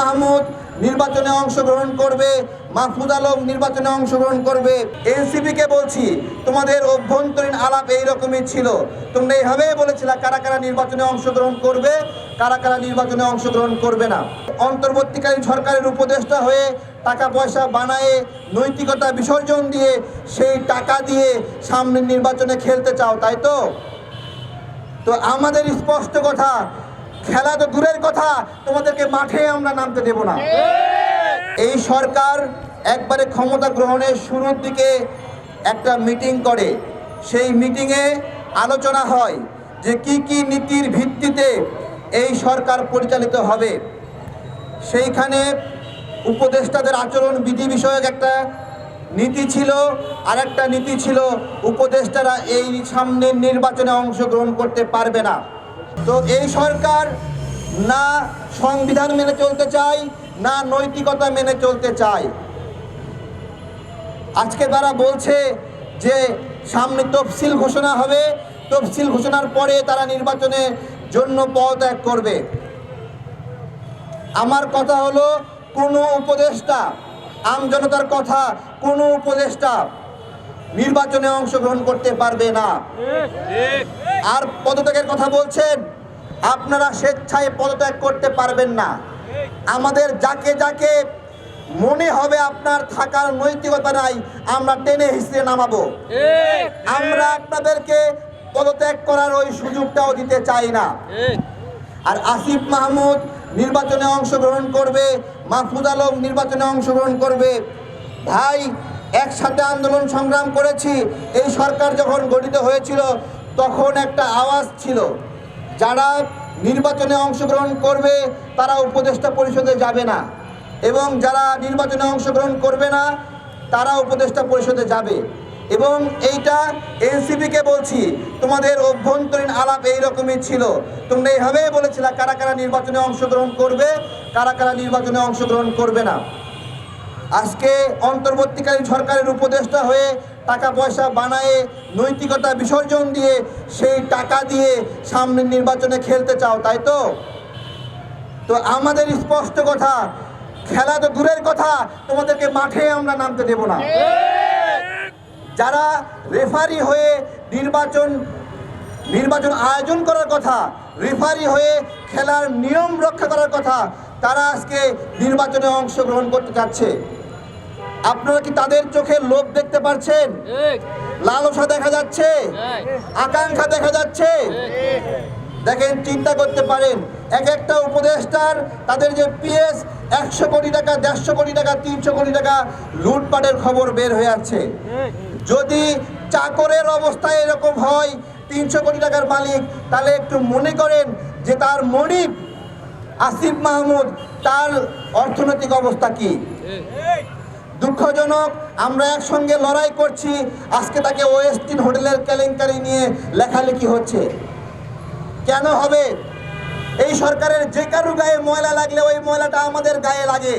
মাহমুদ নির্বাচনে অংশগ্রহণ করবে, মাহফুজ আলম নির্বাচনে অংশগ্রহণ করবে। এনসিপি কে বলছি, তোমাদের অভ্যন্তরীণ আলাপ এই রকমই ছিল। তোমরা এইভাবেই বলেছিলে, কারা কারা নির্বাচনে অংশগ্রহণ করবে, কারা কারা নির্বাচনে অংশগ্রহণ করবে না। অন্তর্বর্তীকালীন সরকারের উপদেষ্টা হয়ে টাকা পয়সা বানায়ে, নৈতিকতা বিসর্জন দিয়ে, সেই টাকা দিয়ে সামনের নির্বাচনে খেলতে চাও, তাই তো? তো আমাদের স্পষ্ট কথা খেলা তো দূরের কথা, তোমাদেরকে মাঠে আমরা নামতে দেব না। এই সরকার একবারে ক্ষমতা গ্রহণের শুরুর দিকে একটা মিটিং করে। সেই মিটিংয়ে আলোচনা হয় যে কি কি নীতির ভিত্তিতে এই সরকার পরিচালিত হবে। সেইখানে উপদেষ্টাদের আচরণ বিধি বিষয়ক একটা নীতি ছিল আর একটা নীতি ছিল, উপদেষ্টারা এই সামনের নির্বাচনে অংশগ্রহণ করতে পারবে না। তো এই সরকার না সংবিধান মেনে চলতে চায়, না নৈতিকতা মেনে চলতে চায়। আজকে তারা বলছে যে সামনে তফসিল ঘোষণা হবে, তফসিল ঘোষণার পরে তারা নির্বাচনের জন্য পদত্যাগ করবে। আমার কথা হলো, কোনো উপদেষ্টা আমজনতার কথা, কোনো উপদেষ্টা নির্বাচনে অংশগ্রহণ করতে পারবে না। আর পদত্যাগের কথা বলছেন, আপনারা স্বেচ্ছায় পদত্যাগ করতে পারবেন না। আমাদের যাকে যাকে মনে হবে আপনার থাকার নৈতিকতা নাই, আমরা টেনে হিসেবে নামাবো। আমরা আপনাদেরকে পদত্যাগ করার ওই সুযোগটাও দিতে চাই না। আর আসিফ মাহমুদ নির্বাচনে অংশগ্রহণ করবে, মাহফুজ আলম নির্বাচনে অংশগ্রহণ করবে। ভাই, একসাথে আন্দোলন সংগ্রাম করেছি, এই সরকার যখন গঠিত হয়েছিল তখন একটা আওয়াজ ছিল, যারা নির্বাচনে অংশগ্রহণ করবে তারা উপদেষ্টা পরিষদে যাবে না। এবং যারা নির্বাচনে অংশগ্রহণ করবে না, তারা উপদেষ্টা পরিষদে যাবে। এবং এইটা এনসিপিকে বলছি, তোমাদের অভ্যন্তরীণ আলাপ এই রকমই ছিল। তোমরা এইভাবেই বলেছিলে, কারা কারা নির্বাচনে অংশগ্রহণ করবে, কারা কারা নির্বাচনে অংশগ্রহণ করবে না। আজকে অন্তর্বর্তীকালীন সরকারের উপদেষ্টা হয়ে টাকা পয়সা বানায়ে নৈতিকতা বিসর্জন দিয়ে সেই টাকা দিয়ে সামনের নির্বাচনে খেলতে চাও, তাই তো? তো আমাদের স্পষ্ট কথা, খেলা তো দূরের কথা, তোমাদেরকে মাঠে আমরা নামতে দেব না। যারা রেফারি হয়ে নির্বাচন নির্বাচন আয়োজন করার কথা, রেফারি হয়ে খেলার নিয়ম রক্ষা করার কথা তারা আজকে নির্বাচনে অংশগ্রহণ করতে চাচ্ছে আপনারা কি তাদের চোখে লোভ দেখতে পারছেন? লালসা দেখা যাচ্ছে। আকাঙ্ক্ষা দেখা যাচ্ছে। দেখেন চিন্তা করতে পারেন এক একটা উপদেষ্টার তাদের যে পিএস একশো কোটি টাকা দেড়শো কোটি টাকা তিনশো কোটি টাকা লুটপাটের খবর বের হয়ে আছে। যদি চাকরের অবস্থা এরকম হয় তিনশো কোটি টাকার মালিক তাহলে একটু মনে করেন যে তার মনিব আসিফ মাহমুদ, তার অর্থনৈতিক অবস্থা কি? দুঃখজনক, আমরা একসঙ্গে লড়াই করছি, আজকে তাকে ওয়েস্টিন হোটেলের কেলেঙ্কারি নিয়ে লেখালেখি হচ্ছে। কেন হবে? এই সরকারের যে কারও গায়ে ময়লা লাগলে ওই ময়লাটা আমাদের গায়ে লাগে।